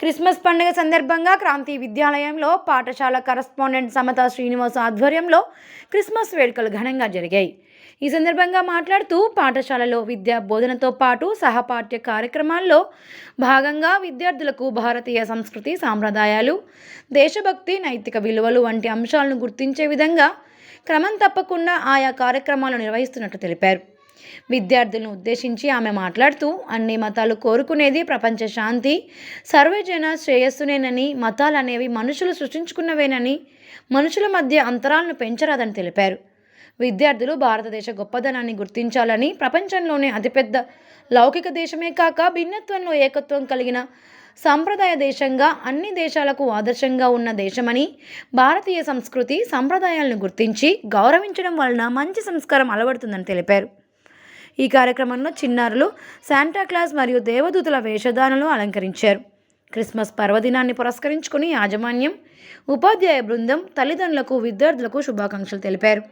Christmas పండుగ సందర్భంగా క్రాంతి విద్యాలయంలో పాఠశాల కరస్పాండెంట్ సమత శ్రీనివాస్ ఆధ్వర్యంలో క్రిస్మస్ వేడుకలు ఘనంగా జరిగాయి. ఈ సందర్భంగా మాట్లాడుతూ పాఠశాలలో విద్యా బోధనతో పాటు సహపాఠ్య కార్యక్రమాల్లో భాగంగా విద్యార్థులకు భారతీయ సంస్కృతి సాంప్రదాయాలు దేశభక్తి నైతిక విలువలు వంటి అంశాలను గుర్తించే విధంగా క్రమం తప్పకుండా ఆయా కార్యక్రమాలు నిర్వహిస్తున్నట్లు తెలిపారు. విద్యార్థులను ఉద్దేశించి ఆమె మాట్లాడుతూ అన్ని మతాలు కోరుకునేది ప్రపంచ శాంతి. సర్వజన శ్రేయస్సునేనని మతాలు అనేవి మనుషులు సృష్టించుకున్నవేనని మనుషుల మధ్య అంతరాలను పెంచరాదని తెలిపారు. విద్యార్థులు భారతదేశ గొప్పదనాన్ని గుర్తించాలని ప్రపంచంలోనే అతిపెద్ద లౌకిక దేశమే కాక భిన్నత్వంలో ఏకత్వం కలిగిన సాంప్రదాయ దేశంగా అన్ని దేశాలకు ఆదర్శంగా ఉన్న దేశమని భారతీయ సంస్కృతి సంప్రదాయాలను గుర్తించి గౌరవించడం వలన మంచి సంస్కారం అలవడుతుందని తెలిపారు. ఈ కార్యక్రమంలో చిన్నారులు శాంటాక్లాస్ మరియు దేవదూతుల వేషధానులు అలంకరించారు. క్రిస్మస్ పర్వదినాన్ని పురస్కరించుకుని యాజమాన్యం ఉపాధ్యాయ బృందం తల్లిదండ్రులకు విద్యార్థులకు శుభాకాంక్షలు తెలిపారు.